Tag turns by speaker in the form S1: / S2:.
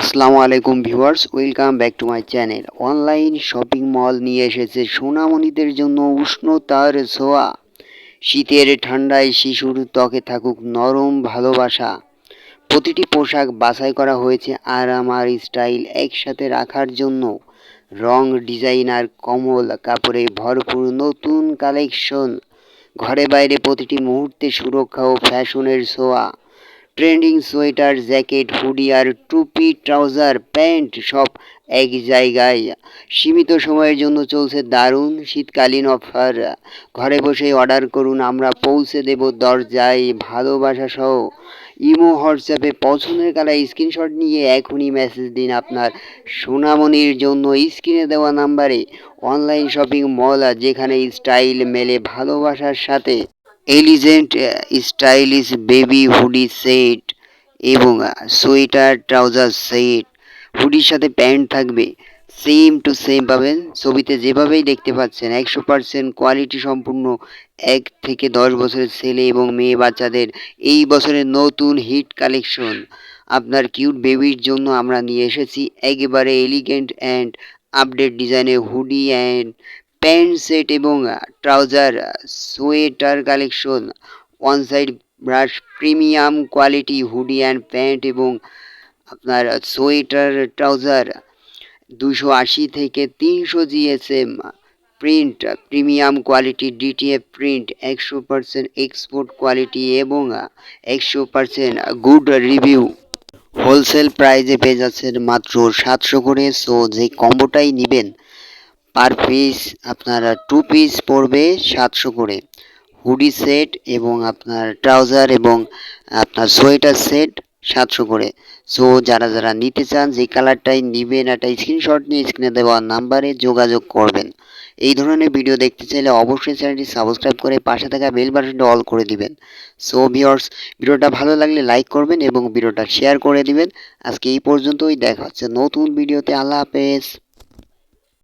S1: আসসালামু আলাইকুম viewers, welcome back to my channel. Online shopping mall নিয়ে এসেছে সোনামণিদের জন্য উষ্ণতার ছোঁয়া। শীতের ঠান্ডায় শিশুর ত্বকে থাকুক নরম ভালোবাসা। প্রতিটি পোশাক বাছাই করা হয়েছে আরাম আর স্টাইল একসাথে রাখার জন্য। রং ডিজাইন আর কমল কাপড়ে ভরপুর নতুন কালেকশন। ঘরে বাইরে প্রতিটি মুহূর্তে সুরক্ষা ও ফ্যাশনের ছোঁয়া। ট্রেন্ডিং সোয়েটার, জ্যাকেট, হুডি আর টুপি, ট্রাউজার, প্যান্ট সব এক জায়গায়। সীমিত সময়ের জন্য চলছে দারুণ শীতকালীন অফার। ঘরে বসে অর্ডার করুন, আমরা পৌঁছে দেব দরজায় ভালোবাসা সহ। ইমো, হোয়াটসঅ্যাপে পছন্দের কালার স্ক্রিনশট নিয়ে এখনই মেসেজ দিন আপনার সোনামণির জন্য। স্ক্রিনে দেওয়া নাম্বারে অনলাইন শপিং মল যেখানে স্টাইল মেলে ভালোবাসার সাথে। Elegant stylish baby hoodie set এবং সোয়েটার ট্রাউজার সেট হুডির সাথে প্যান্ট থাকবে। সেম টু সেম পাবেন। ছবিতে যেভাবেই দেখতে পাচ্ছেন, একশো পার্সেন্ট কোয়ালিটি সম্পূর্ণ এক থেকে দশ বছরের ছেলে এবং মেয়ে বাচ্চাদের এই বছরের নতুন হিট কালেকশন আপনার কিউট বেবির জন্য আমরা নিয়ে এসেছি একেবারে এলিগেন্ট অ্যান্ড আপডেট ডিজাইনের হুডি অ্যান্ড প্যান্ট সেট এবং trouser sweater collection, one side brush, premium quality hoodie and pant এবং আপনার সোয়েটার, ট্রাউজার দুশো আশি থেকে তিনশো GSM print, premium quality DTF print, একশো পার্সেন্ট এক্সপোর্ট কোয়ালিটি এবং একশো পার্সেন্ট গুড রিভিউ। হোলসেল প্রাইজে পেয়ে যাচ্ছেন মাত্র সাতশো করে, সো যে কম্বোটাই নেবেন পার পিস আপনার টু পিস পড়বে সাতশো করে। হুডি সেট এবং আপনার ট্রাউজার এবং আপনার সোয়েটার সেট সাতশো করে। সো যারা যারা নিতে চান, যে কালারটাই নেবেন, একটা স্ক্রিনশট নিয়ে স্ক্রিনে দেওয়া নাম্বারে যোগাযোগ করবেন। এই ধরনের ভিডিও দেখতে চাইলে অবশ্যই চ্যানেলটি সাবস্ক্রাইব করে পাশে থাকা বেল বাটনটা অল করে দিবেন। সো ভিওর্স ভিডিওটা ভালো লাগলে লাইক করবেন এবং ভিডিওটা শেয়ার করে দিবেন। আজকে এই পর্যন্তই, দেখা হচ্ছে নতুন ভিডিওতে আল্লাহ হাফেজ।